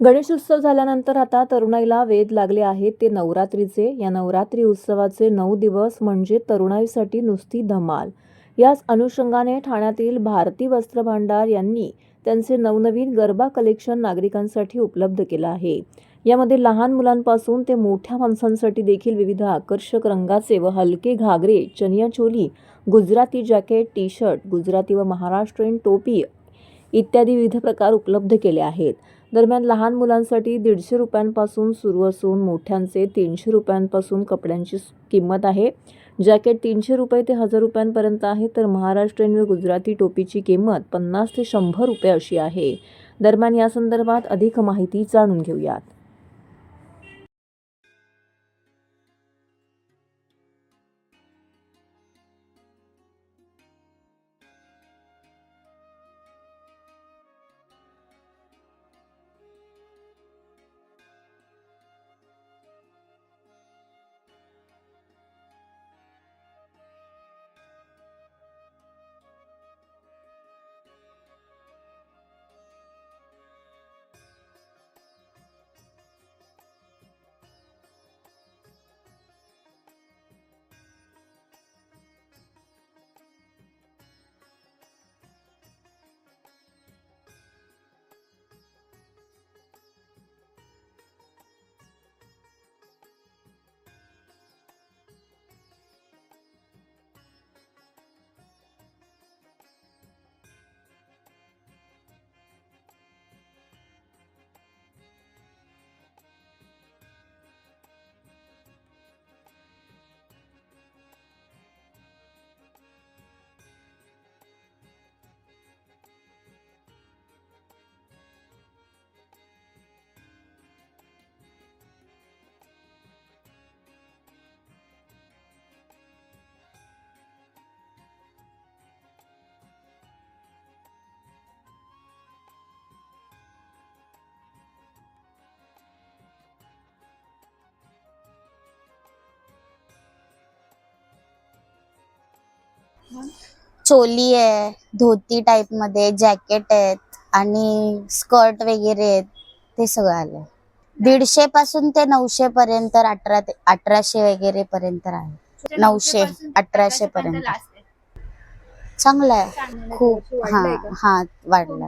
गणेश उत्सव झाल्यानंतर आता तरुणाईला वेध लागले आहेत ते नवरात्रीचे. या नवरात्री उत्सवाचे नऊ दिवस म्हणजे तरुणाईसाठी नुसती धमाल. याच अनुषंगाने ठाण्यातील भारती वस्त्र भांडार यांनी त्यांचे नवनवीन गरबा कलेक्शन नागरिकांसाठी उपलब्ध केलं आहे. यामध्ये लहान मुलांपासून ते मोठ्या माणसांसाठी देखील विविध आकर्षक रंगाचे व हलके घागरे chaniya choli Gujarati jacket T shirt Gujarati व महाराष्ट्रीयन टोपी इत्यादी विविध प्रकार उपलब्ध केले आहेत. दरम्यान लहान मुलांसाठी दीडशे रुपयांपासून सुरू असून मोठ्यांचे तीनशे रुपयांपासून कपड्यांची किंमत आहे. जॅकेट तीनशे रुपये ते हजार रुपयांपर्यंत आहे तर महाराष्ट्रीयन व गुजराती टोपीची किंमत पन्नास ते शंभर रुपये अशी आहे. दरम्यान या संदर्भात अधिक माहिती जाणून घेऊयात. चोली आहे धोती टाइपमध्ये जॅकेट आहेत आणि स्कर्ट वगैरे आहेत ते सगळं आलंय. दीडशे पासून ते नऊशे पर्यंत अठरा ते अठराशे वगैरे पर्यंत आहे नऊशे, अठराशे पर्यंत. चांगलं आहे. खूप. हा हा वाढलं